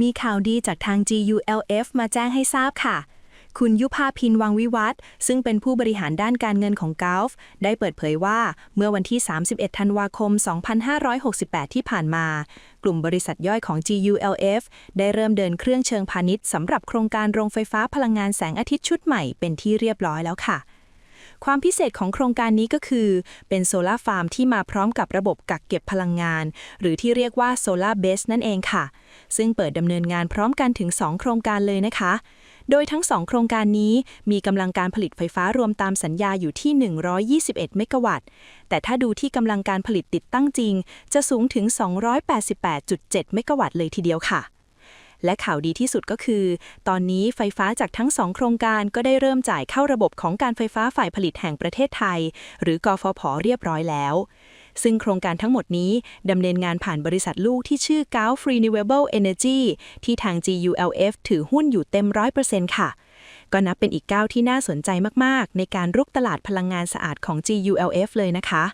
มีข่าวดีจากทาง GULF มาแจ้งให้ทราบค่ะ คุณยุพาพินวังวิวัฒน์ซึ่งเป็นผู้บริหารด้านการเงินของ Gulf ได้เปิดเผยว่าเมื่อวันที่ 31 ธันวาคม 2568 ที่ผ่านมา กลุ่มบริษัทย่อยของ GULF ได้เริ่มเดินเครื่องเชิงพาณิชย์สำหรับโครงการโรงไฟฟ้าพลังงานแสงอาทิตย์ชุดใหม่เป็นที่เรียบร้อยแล้วค่ะ ความพิเศษของโครงการนี้ก็คือ เป็นโซลาร์ฟาร์มที่มาพร้อมกับระบบกักเก็บพลังงาน หรือที่เรียกว่าโซลาร์เบสนั่นเองค่ะ ซึ่งเปิดดำเนินงานพร้อมกันถึง 2 โครงการเลยนะคะ โดยทั้ง 2 โครงการนี้มีกำลังการผลิตไฟฟ้ารวมตามสัญญาอยู่ที่ 121 เมกะวัตต์ แต่ถ้าดูที่กำลังการผลิตติดตั้งจริง จะสูงถึง 288.7 เมกะวัตต์เลยทีเดียวค่ะ และข่าวดีที่สุดก็คือ ตอนนี้ไฟฟ้าจากทั้ง2โครงการก็ได้เริ่มจ่ายเข้าระบบของการไฟฟ้าฝ่ายผลิตแห่งประเทศไทย หรือกฟผเรียบร้อยแล้ว ซึ่งโครงการทั้งหมดนี้ดำเนินงานผ่านบริษัทลูกที่ชื่อ Gulf Renewable Energy ที่ทาง GULF ถือหุ้นอยู่เต็ม 100%ค่ะก็นับเป็นอีกก้าวที่น่าสนใจมาก ๆ ในการรุกตลาดพลังงานสะอาดของ GULF เลยนะคะ